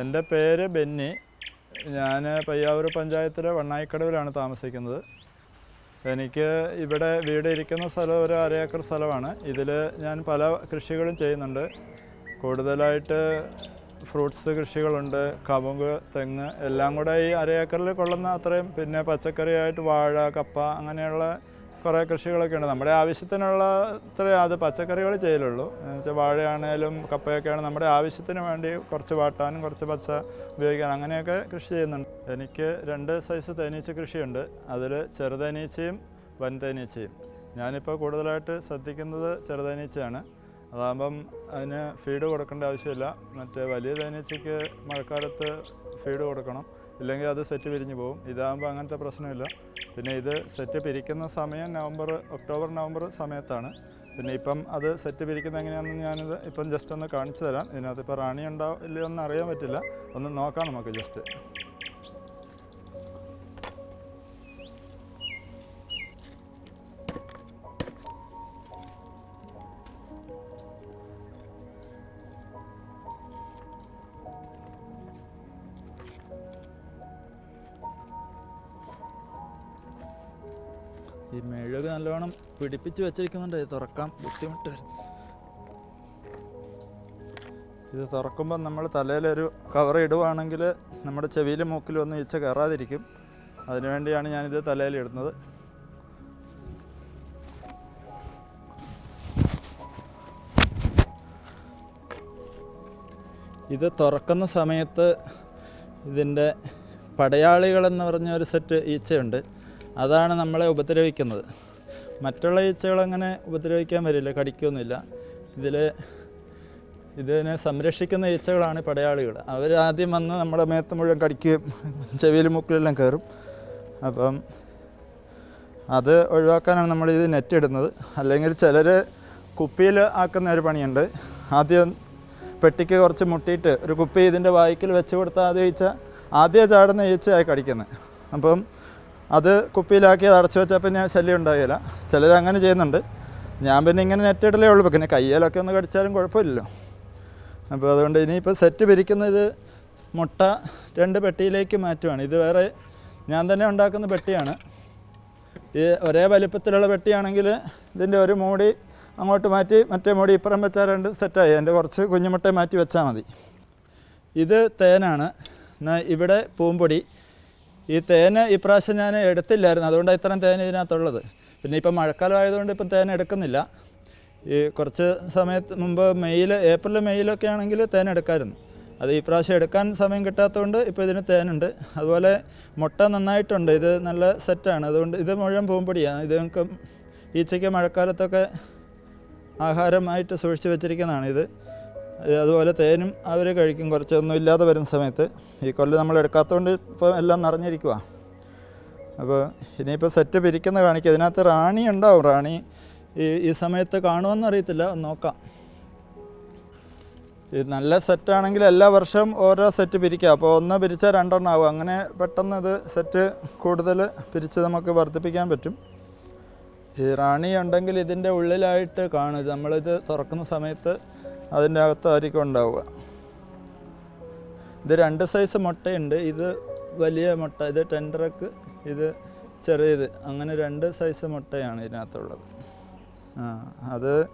എന്റെ പേര് ബെന്നി. ഞാൻ പയ്യാവൂർ പഞ്ചായത്തിലെ വണ്ണായിക്കടവിലാണ് താമസിക്കുന്നത്. എനിക്ക് ഇവിടെ വീട് ഇരിക്കുന്ന സ്ഥലം ഒരു അര ഏക്കർ സ്ഥലമാണ്. ഇതിൽ ഞാൻ പല കൃഷികളും ചെയ്യുന്നുണ്ട്. കൂടുതലായിട്ട് ഫ്രൂട്ട്സ് കൃഷികളുണ്ട്. കവുങ്ക് തെങ്ങ് എല്ലാം കൂടെ ഈ അര ഏക്കറിൽ കൊള്ളുന്ന അത്രയും പിന്നെ പച്ചക്കറിയായിട്ട് വാഴ കപ്പ അങ്ങനെയുള്ള കുറേ കൃഷികളൊക്കെയുണ്ട് നമ്മുടെ ആവശ്യത്തിനുള്ള അത്രേ അത് പച്ചക്കറികൾ ചെയ്യലുള്ളൂ. എന്നുവെച്ചാൽ വാഴയാണേലും കപ്പയൊക്കെയാണ് നമ്മുടെ ആവശ്യത്തിന് വേണ്ടി കുറച്ച് വാട്ടാനും കുറച്ച് പച്ച ഉപയോഗിക്കാനും അങ്ങനെയൊക്കെ കൃഷി ചെയ്യുന്നുണ്ട്. എനിക്ക് രണ്ട് സൈസ് തേനീച്ച കൃഷിയുണ്ട്. അതിൽ ചെറുതേനീച്ചയും വൻതേനീച്ചയും. ഞാനിപ്പോൾ കൂടുതലായിട്ട് ശ്രദ്ധിക്കുന്നത് ചെറുതേനീച്ചയാണ്. അതാകുമ്പം അതിന് ഫീഡ് കൊടുക്കേണ്ട ആവശ്യമില്ല. മറ്റേ വലിയ തേനീച്ചയ്ക്ക് മഴക്കാലത്ത് ഫീഡ് കൊടുക്കണം. ഇല്ലെങ്കിൽ അത് സെറ്റ് പിരിഞ്ഞു പോകും. ഇതാകുമ്പോൾ അങ്ങനത്തെ പ്രശ്നമില്ല. പിന്നെ ഇത് സെറ്റ് പിരിക്കുന്ന സമയം നവംബർ ഒക്ടോബർ നവംബർ സമയത്താണ്. പിന്നെ ഇപ്പം അത് സെറ്റ് പിരിക്കുന്നത് എങ്ങനെയാണെന്ന് ഞാനിത് ഇപ്പം ജസ്റ്റ് ഒന്ന് കാണിച്ചു തരാം. ഇതിനകത്ത് ഇപ്പോൾ റാണി ഉണ്ടോ ഇല്ലയോ എന്ന് അറിയാൻ പറ്റില്ല. ഒന്ന് നോക്കാം നമുക്ക് ജസ്റ്റ് ഈ മെഴുക് നല്ലോണം പിടിപ്പിച്ച് വെച്ചിരിക്കുന്നുണ്ട്. ഇത് തുറക്കാൻ ബുദ്ധിമുട്ട് ഇത് തുറക്കുമ്പോൾ നമ്മൾ തലയിലൊരു കവർ ഇടുവാണെങ്കിൽ നമ്മുടെ ചെവിയിൽ മൂക്കിൽ ഒന്നും ഈച്ച കയറാതിരിക്കും. അതിനുവേണ്ടിയാണ് ഞാനിത് തലയിൽ ഇടുന്നത്. ഇത് തുറക്കുന്ന സമയത്ത് ഇതിന്റെ പടയാളികളെന്ന് പറഞ്ഞ ഒരു സെറ്റ് ഈച്ചയുണ്ട്. അതാണ് നമ്മളെ ഉപദ്രവിക്കുന്നത്. മറ്റുള്ള ഈച്ചകൾ അങ്ങനെ ഉപദ്രവിക്കാൻ വരില്ല കടിക്കൊന്നുമില്ല. ഇതിൽ ഇതിനെ സംരക്ഷിക്കുന്ന ഈച്ചകളാണ് പടയാളികൾ. അവർ ആദ്യം വന്ന് നമ്മുടെ മേത്ത് മുഴുവൻ കടിക്കുകയും ചെവിയിൽ മുക്കിലെല്ലാം കയറും. അപ്പം അത് ഒഴിവാക്കാനാണ് നമ്മൾ ഇത് നെറ്റ് ഇടുന്നത്. അല്ലെങ്കിൽ ചിലർ കുപ്പിയിൽ ആക്കുന്ന ഒരു പണിയുണ്ട്. ആദ്യം പെട്ടിക്ക് കുറച്ച് മുട്ടിയിട്ട് ഒരു കുപ്പി ഇതിന്റെ വായിക്കൽ വെച്ച് കൊടുത്താൽ ആദ്യം ഈച്ച ആദ്യം ചാടുന്ന ഈച്ചയായി കടിക്കുന്നത്. അപ്പം അത് കുപ്പിയിലാക്കി അത് അടച്ചു വെച്ചാൽ പിന്നെ ശല്യം ഉണ്ടാകില്ല ചിലർ അങ്ങനെ ചെയ്യുന്നുണ്ട്. ഞാൻ പിന്നെ ഇങ്ങനെ നെറ്റിടലേ ഉള്ളൂ. പിന്നെ കയ്യിലൊക്കെ ഒന്ന് കടിച്ചാലും കുഴപ്പമില്ലല്ലോ. അപ്പോൾ അതുകൊണ്ട് ഇനിയിപ്പോൾ സെറ്റ് പിരിക്കുന്നത് മുട്ട രണ്ട് പെട്ടിയിലേക്ക് മാറ്റുവാണ്. ഇത് വേറെ ഞാൻ തന്നെ ഉണ്ടാക്കുന്ന പെട്ടിയാണ്. ഈ ഒരേ വലിപ്പത്തിലുള്ള പെട്ടിയാണെങ്കിൽ ഇതിന്റെ ഒരു മൂടി അങ്ങോട്ട് മാറ്റി മറ്റേ മൂടി ഇപ്പുറം വെച്ചാൽ രണ്ട് സെറ്റായി അതിന്റെ കുറച്ച് കുഞ്ഞുമുട്ട മാറ്റി വെച്ചാൽ മതി. ഇത് തേനാണ്. ഇവിടെ പൂമ്പൊടി ഈ തേന് ഇപ്രാവശ്യം ഞാൻ എടുത്തില്ലായിരുന്നു. അതുകൊണ്ടാണ് ഇത്രയും തേൻ ഇതിനകത്തുള്ളത്. പിന്നെ ഇപ്പം മഴക്കാലം ആയതുകൊണ്ട് ഇപ്പം തേൻ എടുക്കുന്നില്ല. ഈ കുറച്ച് സമയത്ത് മുമ്പ് മെയ്യിൽ ഏപ്രിൽ മെയ്യിലൊക്കെ ആണെങ്കിൽ തേൻ എടുക്കാമായിരുന്നു അത് ഈ പ്രാവശ്യം എടുക്കാൻ സമയം കിട്ടാത്തതുകൊണ്ട് ഇപ്പോൾ ഇതിന് തേനുണ്ട്. അതുപോലെ മുട്ട നന്നായിട്ടുണ്ട്. ഇത് നല്ല സെറ്റാണ്. അതുകൊണ്ട് ഇത് മുഴുവൻ പൂമ്പൊടിയാണ്. ഇത് നമുക്ക് ഈച്ചയ്ക്ക് മഴക്കാലത്തൊക്കെ ആഹാരമായിട്ട് സൂക്ഷിച്ച് വെച്ചിരിക്കുന്നതാണ് ഇത് അതുപോലെ തേനും അവർ കഴിക്കും. കുറച്ചൊന്നും ഇല്ലാതെ വരുന്ന സമയത്ത് ഈ കൊല്ലം നമ്മൾ എടുക്കാത്തതുകൊണ്ട് ഇപ്പോൾ എല്ലാം നിറഞ്ഞിരിക്കുക അപ്പോൾ ഇനിയിപ്പോൾ സെറ്റ് പിരിക്കുന്ന കാണിക്കുക ഇതിനകത്ത് റാണി ഉണ്ടാവും. റാണി ഈ ഈ സമയത്ത് കാണുമെന്ന് അറിയത്തില്ല. നോക്കാം. ഇത് നല്ല സെറ്റാണെങ്കിൽ എല്ലാ വർഷവും ഓരോ സെറ്റ് പിരിക്കുക അപ്പോൾ ഒന്ന് പിരിച്ചാൽ രണ്ടെണ്ണം ആവും. അങ്ങനെ പെട്ടെന്ന് ഇത് സെറ്റ് കൂടുതൽ പിരിച്ച് നമുക്ക് വർദ്ധിപ്പിക്കാൻ പറ്റും. ഈ റാണി ഉണ്ടെങ്കിൽ ഇതിന്റെ ഉള്ളിലായിട്ട് കാണും. നമ്മളിത് തുറക്കുന്ന സമയത്ത് അതിന്റെ അകത്തായിരിക്കും ഉണ്ടാവുക. ഇത് രണ്ട് സൈസ് മുട്ടയുണ്ട്. ഇത് വലിയ മുട്ട ഇത് ടെൻഡറക്ക് ഇത് ചെറിയത്. അങ്ങനെ രണ്ട് സൈസ് മുട്ടയാണ് ഇതിനകത്തുള്ളത്. ആ അത്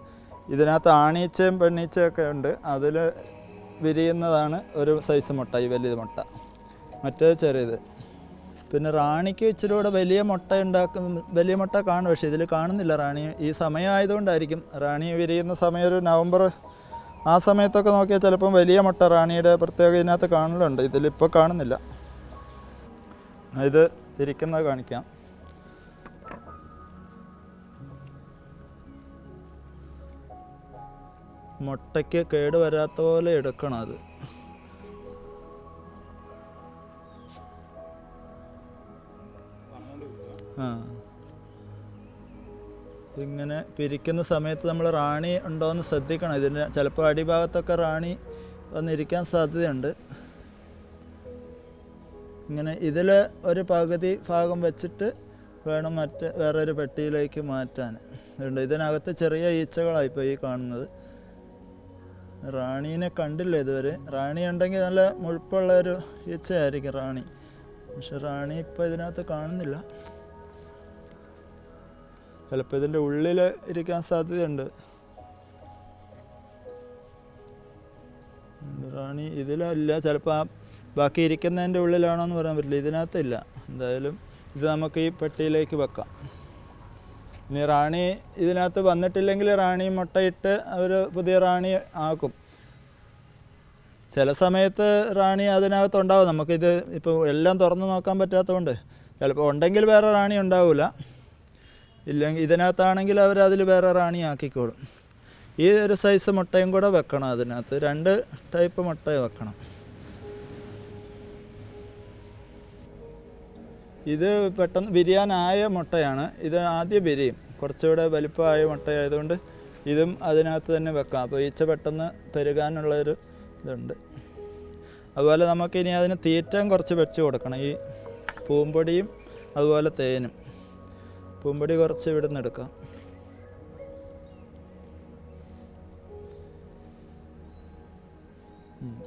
ഇതിനകത്ത് ആണീച്ചയും പെണ്ണീച്ചയൊക്കെ ഉണ്ട്. അതിൽ വിരിയുന്നതാണ് ഒരു സൈസ് മുട്ട ഈ വലിയ മുട്ട. മറ്റേത് ചെറിയത്. പിന്നെ റാണിക്ക് ഇച്ചിരി വലിയ മുട്ട ഉണ്ടാക്കും വലിയ മുട്ട കാണും. പക്ഷേ ഇതിൽ കാണുന്നില്ല റാണി. ഈ സമയമായതുകൊണ്ടായിരിക്കും റാണി വിരിയുന്ന സമയം ഒരു നവംബർ ആ സമയത്തൊക്കെ നോക്കിയാൽ ചിലപ്പം വലിയ മുട്ട റാണിയുടെ പ്രത്യേകത ഇതിനകത്ത് കാണലുണ്ട്. ഇതിലിപ്പോൾ കാണുന്നില്ല. ഇത് തിരിക്കുന്നത് കാണിക്കാം. മുട്ടയ്ക്ക് കേട് വരാത്ത പോലെ എടുക്കണം അത്. ആ. ഇങ്ങനെ പിരിക്കുന്ന സമയത്ത് നമ്മൾ റാണി ഉണ്ടോ എന്ന് ശ്രദ്ധിക്കണം. ഇതിന് ചിലപ്പോൾ അടിഭാഗത്തൊക്കെ റാണി വന്നിരിക്കാൻ സാധ്യതയുണ്ട്. ഇങ്ങനെ ഇതിൽ ഒരു പകുതി ഭാഗം വെച്ചിട്ട് വേണം മറ്റ് വേറൊരു പെട്ടിയിലേക്ക് മാറ്റാൻ. ഉണ്ട് ഇതിനകത്ത് ചെറിയ ഈച്ചകളാണ് ഇപ്പോൾ ഈ കാണുന്നത്. റാണീനെ കണ്ടില്ല ഇതുവരെ? റാണി ഉണ്ടെങ്കിൽ നല്ല മുഴുപ്പുള്ള ഒരു ഈച്ചയായിരിക്കും റാണി. പക്ഷെ റാണി ഇപ്പോൾ ഇതിനകത്ത് കാണുന്നില്ല. ചിലപ്പോൾ ഇതിന്റെ ഉള്ളിൽ ഇരിക്കാൻ സാധ്യതയുണ്ട്. റാണി ഇതിലല്ല ചിലപ്പോൾ ആ ബാക്കി ഇരിക്കുന്നതിന്റെ ഉള്ളിലാണോ എന്ന് പറയാൻ പറ്റില്ല. ഇതിനകത്തില്ല. എന്തായാലും ഇത് നമുക്ക് ഈ പെട്ടിയിലേക്ക് വെക്കാം. ഇനി റാണി ഇതിനകത്ത് വന്നിട്ടില്ലെങ്കിൽ റാണി മുട്ടയിട്ട് അവർ പുതിയ റാണി ആക്കും. ചില സമയത്ത് റാണി അതിനകത്തുണ്ടാവും. നമുക്കിത് ഇപ്പോൾ എല്ലാം തുറന്ന് നോക്കാൻ പറ്റാത്തതുകൊണ്ട്. ചിലപ്പോൾ ഉണ്ടെങ്കിൽ വേറെ റാണി ഉണ്ടാവില്ല ഇല്ലെങ്കിൽ ഇതിനകത്താണെങ്കിൽ അവർ അതിൽ വേറെ റാണി ആക്കിക്കോളും ഈ ഒരു സൈസ് മുട്ടയും കൂടെ വെക്കണം അതിനകത്ത്. രണ്ട് ടൈപ്പ് മുട്ട വെക്കണം. ഇത് പെട്ടെന്ന് വിരിയാനായ മുട്ടയാണ്. ഇത് ആദ്യം വിരിയും കുറച്ചുകൂടെ വലിപ്പമായ മുട്ടയായതുകൊണ്ട് ഇതും അതിനകത്ത് തന്നെ വെക്കാം. അപ്പോൾ ഈച്ച പെട്ടെന്ന് പെരുകാനുള്ളൊരു ഇതുണ്ട്. അതുപോലെ നമുക്കിനി അതിന് തീറ്റയും കുറച്ച് വെച്ച് കൊടുക്കണം. ഈ പൂമ്പൊടിയും അതുപോലെ തേനും. പൂമ്പൊടി കുറച്ച് ഇവിടെ നിന്ന് എടുക്കാം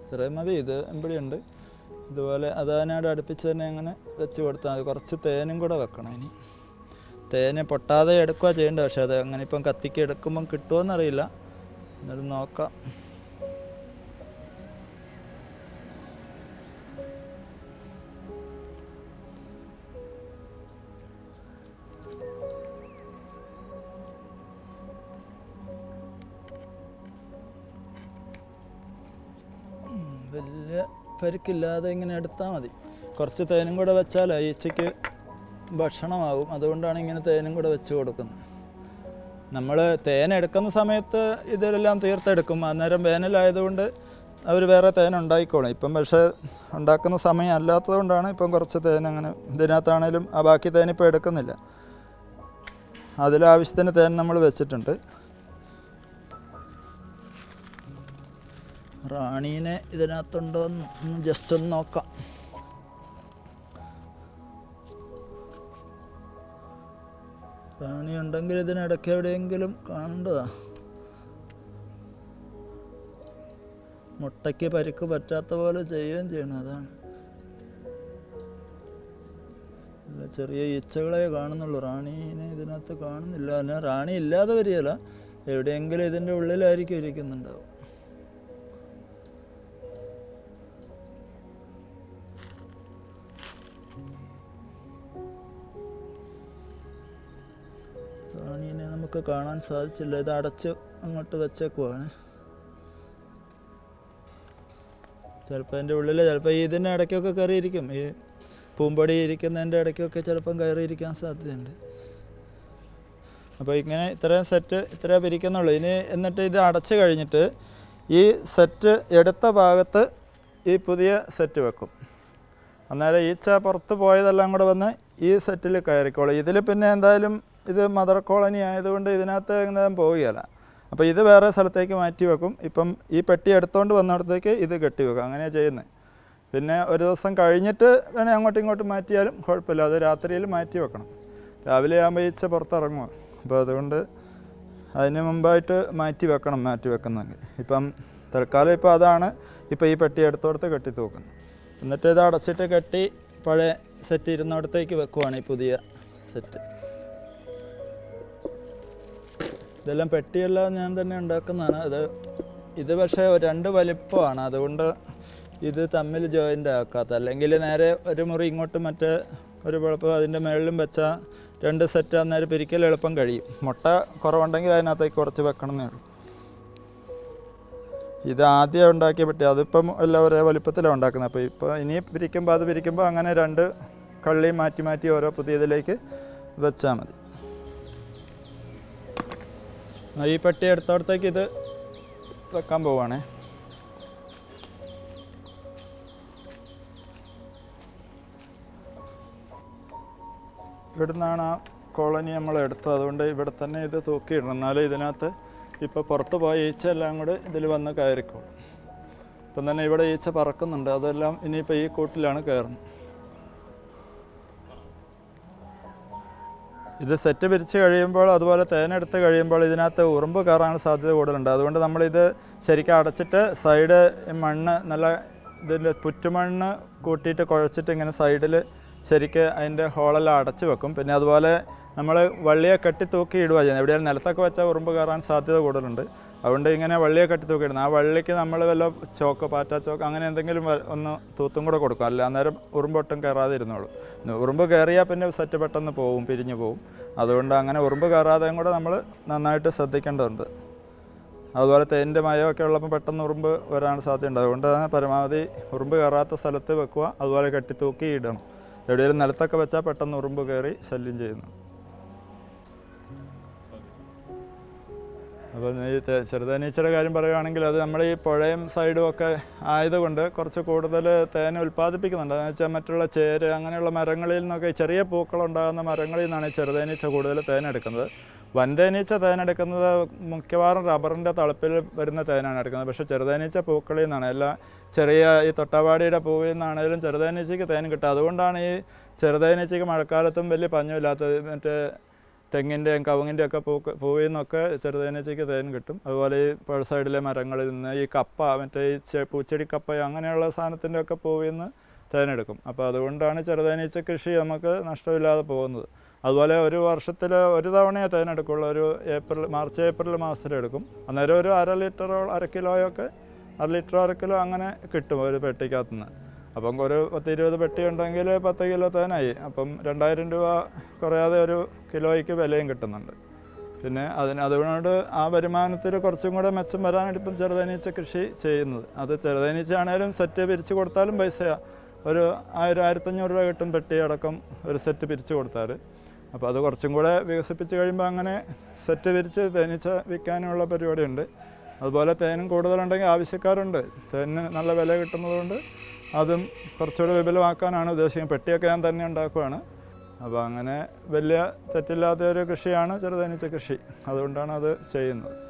ഇത്രയും മതി. ഇത് എമ്പടിയുണ്ട് ഇതുപോലെ അതാനോട് അടുപ്പിച്ച് തന്നെ അങ്ങനെ വെച്ച് കൊടുത്താൽ മതി. കുറച്ച് തേനും കൂടെ വെക്കണം ഇനി. തേന് പൊട്ടാതെ എടുക്കുക ചെയ്യേണ്ട പക്ഷേ അത് അങ്ങനെ ഇപ്പം കത്തിക്ക് എടുക്കുമ്പം കിട്ടുമോയെന്നറിയില്ല എന്നാലും നോക്കാം. വലിയ പരിക്കില്ലാതെ ഇങ്ങനെ എടുത്താൽ മതി. കുറച്ച് തേനും കൂടെ വെച്ചാൽ ഈച്ചയ്ക്ക് ഭക്ഷണമാകും. അതുകൊണ്ടാണ് ഇങ്ങനെ തേനും കൂടെ വെച്ച് കൊടുക്കുന്നത്. നമ്മൾ തേൻ എടുക്കുന്ന സമയത്ത് ഇതിലെല്ലാം തീർത്തെടുക്കും. അന്നേരം വേനലായതുകൊണ്ട് അവർ വേറെ തേൻ ഉണ്ടായിക്കോളും. ഇപ്പം പക്ഷേ ഉണ്ടാക്കുന്ന സമയം അല്ലാത്തതുകൊണ്ടാണ് ഇപ്പം കുറച്ച് തേൻ അങ്ങനെ ഇതിനകത്താണേലും ആ ബാക്കി തേൻ ഇപ്പോൾ എടുക്കുന്നില്ല. അതിലാവശ്യത്തിന് തേൻ നമ്മൾ വെച്ചിട്ടുണ്ട്. റാണീനെ ഇതിനകത്തുണ്ടോ എന്ന് ജസ്റ്റ് ഒന്ന് നോക്കാം. റാണി ഉണ്ടെങ്കിൽ ഇതിനിടയ്ക്ക് എവിടെയെങ്കിലും കാണേണ്ടതാ മുട്ടയ്ക്ക് പരിക്ക് പറ്റാത്ത പോലെ ചെയ്യുകയും ചെയ്യണം അതാണ്. ചെറിയ ഈച്ചകളെ കാണുന്നുള്ളൂ. റാണീനെ ഇതിനകത്ത് കാണുന്നില്ല. എന്നാൽ റാണി ഇല്ലാതെ വരികയില്ല. എവിടെയെങ്കിലും ഇതിന്റെ ഉള്ളിലായിരിക്കും ഇരിക്കുന്നുണ്ടാവും നമുക്ക് കാണാൻ സാധിച്ചില്ല. ഇത് അടച്ച് അങ്ങോട്ട് വെച്ചേക്കുവാണ്. ചിലപ്പോൾ അതിന്റെ ഉള്ളിൽ ചിലപ്പോൾ ഇതിന്റെ ഇടയ്ക്കൊക്കെ കയറിയിരിക്കും. ഈ പൂമ്പടി ഇരിക്കുന്നതിന്റെ ഇടയ്ക്കൊക്കെ ചിലപ്പം കയറിയിരിക്കാൻ സാധ്യതയുണ്ട്. അപ്പോൾ ഇങ്ങനെ ഇത്രയും സെറ്റ് ഇത്രയും പിരിക്കുന്നുള്ളൂ. ഇനി എന്നിട്ട് ഇത് അടച്ച് കഴിഞ്ഞിട്ട് ഈ സെറ്റ് എടുത്ത ഭാഗത്ത് ഈ പുതിയ സെറ്റ് വെക്കും. അന്നേരം ഈച്ച പുറത്ത് പോയതെല്ലാം കൂടെ വന്ന് ഈ സെറ്റിൽ കയറിക്കോളും. ഇതിൽ പിന്നെ എന്തായാലും ഇത് മദർ കോളനി ആയതുകൊണ്ട് ഇതിനകത്ത് ഇങ്ങനെ പോവുകയില്ല അപ്പോൾ ഇത് വേറെ സ്ഥലത്തേക്ക് മാറ്റി വെക്കും. ഇപ്പം ഈ പെട്ടി എടുത്തുകൊണ്ട് വന്നിടത്തേക്ക് ഇത് കെട്ടി വെക്കും. അങ്ങനെയാണ് ചെയ്യുന്നത് പിന്നെ ഒരു ദിവസം കഴിഞ്ഞിട്ട് വേണേൽ അങ്ങോട്ടും ഇങ്ങോട്ടും മാറ്റിയാലും കുഴപ്പമില്ല. അത് രാത്രിയിൽ മാറ്റി വെക്കണം. രാവിലെ ആകുമ്പോൾ ഈച്ച അപ്പോൾ അതുകൊണ്ട് അതിന് മുമ്പായിട്ട് മാറ്റി വെക്കണം മാറ്റി വെക്കുന്നെങ്കിൽ. ഇപ്പം തൽക്കാലം ഇപ്പോൾ അതാണ് ഇപ്പോൾ ഈ പെട്ടി എടുത്തോടത്ത് കെട്ടി തൂക്കുന്നത്. എന്നിട്ട് ഇത് അടച്ചിട്ട് കെട്ടി പഴയ സെറ്റ് ഇരുന്നിടത്തേക്ക് വെക്കുവാണ് ഈ പുതിയ സെറ്റ് ഇതെല്ലാം പെട്ടിയെല്ലാം ഞാൻ തന്നെ ഉണ്ടാക്കുന്നതാണ്. ഇത് ഇത് പക്ഷേ രണ്ട് വലിപ്പമാണ്. അതുകൊണ്ട് ഇത് തമ്മിൽ ജോയിന്റ് ആക്കാത്ത അല്ലെങ്കിൽ നേരെ ഒരു മുറി ഇങ്ങോട്ട് മറ്റേ ഒരു കുഴപ്പം അതിന്റെ മുകളിലും വെച്ചാൽ രണ്ട് സെറ്റ് അന്നേരം പിരിക്കൽ എളുപ്പം കഴിയും. മുട്ട കുറവുണ്ടെങ്കിൽ അതിനകത്തേക്ക് കുറച്ച് വെക്കണമെന്നേ ഉള്ളൂ. ഇത് ആദ്യം ഉണ്ടാക്കിയ പെട്ടി അതിപ്പം എല്ലാം ഒരേ വലിപ്പത്തിലാണ് ഉണ്ടാക്കുന്നത്. അപ്പോൾ ഇപ്പോൾ ഇനി പിരിക്കുമ്പോൾ അത് പിരിക്കുമ്പോൾ അങ്ങനെ രണ്ട് കള്ളി മാറ്റി മാറ്റി ഓരോ പുതിയതിലേക്ക് വെച്ചാൽ മതി. ഈ പെട്ടി എടുത്തോടത്തേക്ക് ഇത് വെക്കാൻ പോവാണേ ഇവിടുന്നാണ് ആ കോളനി നമ്മൾ എടുത്തത്. അതുകൊണ്ട് ഇവിടെ തന്നെ ഇത് തൂക്കിയിടണം. എന്നാലും ഇതിനകത്ത് ഇപ്പോൾ പുറത്ത് പോയ ഈച്ച എല്ലാം കൂടെ ഇതിൽ വന്ന് കയറിക്കോളും. ഇപ്പം തന്നെ ഇവിടെ ഈച്ച പറക്കുന്നുണ്ട്. അതെല്ലാം ഇനിയിപ്പോൾ ഈ കൂട്ടിലാണ് കയറുന്നത്. ഇത് സെറ്റ് പിരിച്ച് കഴിയുമ്പോൾ അതുപോലെ തേനെടുത്ത് കഴിയുമ്പോൾ ഇതിനകത്ത് ഉറുമ്പ് കയറാനുള്ള സാധ്യത കൂടുതലുണ്ട്. അതുകൊണ്ട് നമ്മളിത് ശരിക്കും അടച്ചിട്ട് സൈഡ് മണ്ണ് നല്ല ഇതിന്റെ പുറ്റുമണ്ണ് കൂട്ടിയിട്ട് കുഴച്ചിട്ട് ഇങ്ങനെ സൈഡിൽ ശരിക്ക് അതിന്റെ ഹോളെല്ലാം അടച്ച് വെക്കും. പിന്നെ അതുപോലെ നമ്മൾ വള്ളിയെ കെട്ടി തൂക്കി ഇടുക ചെയ്യുന്നത്. എവിടെയാലും നിലത്തൊക്കെ വെച്ചാൽ ഉറുമ്പ് കയറാൻ സാധ്യത കൂടുതലുണ്ട്. അതുകൊണ്ട് ഇങ്ങനെ വള്ളിയൊക്കെ കെട്ടി തൂക്കിയിടുന്നു ആ വള്ളിക്ക് നമ്മൾ വല്ല ചോക്ക് പാറ്റ ചോക്ക് അങ്ങനെ എന്തെങ്കിലും ഒന്ന് തൂത്തും കൂടെ കൊടുക്കും. അല്ല അന്നേരം ഉറുമ്പൊട്ടും കയറാതെ ഇരുന്നോളൂ ഉറുമ്പ് കയറിയാൽ പിന്നെ സെറ്റ് പെട്ടെന്ന് പോവും പിരിഞ്ഞു പോവും. അതുകൊണ്ട് അങ്ങനെ ഉറുമ്പ് കയറാതെയും കൂടെ നമ്മൾ നന്നായിട്ട് ശ്രദ്ധിക്കേണ്ടതുണ്ട്. അതുപോലെ തേന്റെ മയമൊക്കെ ഉള്ളപ്പോൾ പെട്ടെന്ന് ഉറുമ്പ് വരാൻ സാധ്യതയുണ്ട്. അതുകൊണ്ട് തന്നെ പരമാവധി ഉറുമ്പ് കയറാത്ത സ്ഥലത്ത് വെക്കുക. അതുപോലെ കെട്ടിത്തൂക്കി ഇടണം എവിടെയെങ്കിലും നിലത്തൊക്കെ വെച്ചാൽ പെട്ടെന്ന് ഉറുമ്പ് കയറി ശല്യം ചെയ്യുന്നു. അപ്പോൾ ഈ ചെറുതേനീച്ചയുടെ കാര്യം പറയുകയാണെങ്കിൽ അത് നമ്മൾ ഈ പുഴയും സൈഡും ഒക്കെ ആയതുകൊണ്ട് കുറച്ച് കൂടുതൽ തേൻ ഉൽപ്പാദിപ്പിക്കുന്നുണ്ട്. അതെന്ന് വെച്ചാൽ മറ്റുള്ള ചേര് അങ്ങനെയുള്ള മരങ്ങളിൽ നിന്നൊക്കെ ചെറിയ പൂക്കളുണ്ടാകുന്ന മരങ്ങളിൽ നിന്നാണ് ചെറുതേനീച്ച കൂടുതൽ തേനെടുക്കുന്നത് വൻതേനീച്ച തേനെടുക്കുന്നത് മിക്കവാറും റബ്ബറിന്റെ തളപ്പിൽ വരുന്ന തേനാണ് എടുക്കുന്നത്. പക്ഷേ ചെറുതേനീച്ച പൂക്കളിൽ നിന്നാണ്. എല്ലാ ചെറിയ ഈ തൊട്ടവാടിയുടെ പൂവിൽ നിന്നാണെങ്കിലും ചെറുതേനീച്ചയ്ക്ക് തേൻ കിട്ടുക. അതുകൊണ്ടാണ് ഈ ചെറുതേനീച്ചയ്ക്ക് മഴക്കാലത്തും വലിയ പഞ്ഞമില്ലാത്തത് മറ്റേ തെങ്ങിന്റെയും കവുങ്ങിന്റെയും ഒക്കെ പൂക്ക് പൂവിൽ നിന്നൊക്കെ ചെറുതേനച്ചയ്ക്ക് തേൻ കിട്ടും. അതുപോലെ ഈ പുഴ സൈഡിലെ മരങ്ങളിൽ നിന്ന് ഈ കപ്പ മറ്റേ ഈ പൂച്ചെടി കപ്പ അങ്ങനെയുള്ള സാധനത്തിന്റെ ഒക്കെ പൂവിൽ നിന്ന് തേനെടുക്കും അപ്പോൾ അതുകൊണ്ടാണ് ചെറുതേനീച്ച കൃഷി നമുക്ക് നഷ്ടമില്ലാതെ പോകുന്നത്. അതുപോലെ ഒരു വർഷത്തിൽ ഒരു തവണയേ തേനെടുക്കുള്ളൂ ഒരു ഏപ്രിൽ മാർച്ച് ഏപ്രിൽ മാസത്തിലെടുക്കും അന്നേരം ഒരു അര ലിറ്ററോ അര കിലോയൊക്കെ അര ലിറ്ററോ അര കിലോ അങ്ങനെ കിട്ടും ഒരു പെട്ടിക്കകത്ത് നിന്ന് അപ്പം ഒരു പത്ത് ഇരുപത് പെട്ടി ഉണ്ടെങ്കിൽ പത്ത് കിലോ തേനായി. അപ്പം രണ്ടായിരം രൂപ കുറയാതെ ഒരു കിലോയ്ക്ക് വിലയും കിട്ടുന്നുണ്ട്. പിന്നെ അതിന് അതുകൊണ്ട് ആ വരുമാനത്തിൽ കുറച്ചും കൂടെ മെച്ചം വരാനായിട്ട് ഇപ്പം ചെറുതേനീച്ച കൃഷി ചെയ്യുന്നത്. അത് ചെറുതേനീച്ച ആണെങ്കിലും സെറ്റ് പിരിച്ചു കൊടുത്താലും പൈസ ഒരു ആയിരം ആയിരത്തഞ്ഞൂറ് രൂപ കിട്ടും പെട്ടി അടക്കം ഒരു സെറ്റ് പിരിച്ചു കൊടുത്താൽ അപ്പോൾ അത് കുറച്ചും കൂടെ വികസിപ്പിച്ച് കഴിയുമ്പോൾ അങ്ങനെ സെറ്റ് പിരിച്ച് തേനീച്ച വിൽക്കാനുള്ള പരിപാടിയുണ്ട്. അതുപോലെ തേനും കൂടുതലുണ്ടെങ്കിൽ ആവശ്യക്കാരുണ്ട്. തേനിന് നല്ല വില കിട്ടുന്നതുകൊണ്ട് അതും കുറച്ചുകൂടെ വിപുലമാക്കാനാണ് ഉദ്ദേശിക്കുന്നത്. പെട്ടിയൊക്കെ ഞാൻ തന്നെ ഉണ്ടാക്കുവാണ്. അപ്പോൾ അങ്ങനെ വലിയ തെറ്റില്ലാത്ത ഒരു കൃഷിയാണ് ചെറുതേനീച്ച കൃഷി. അതുകൊണ്ടാണ് അത് ചെയ്യുന്നത്.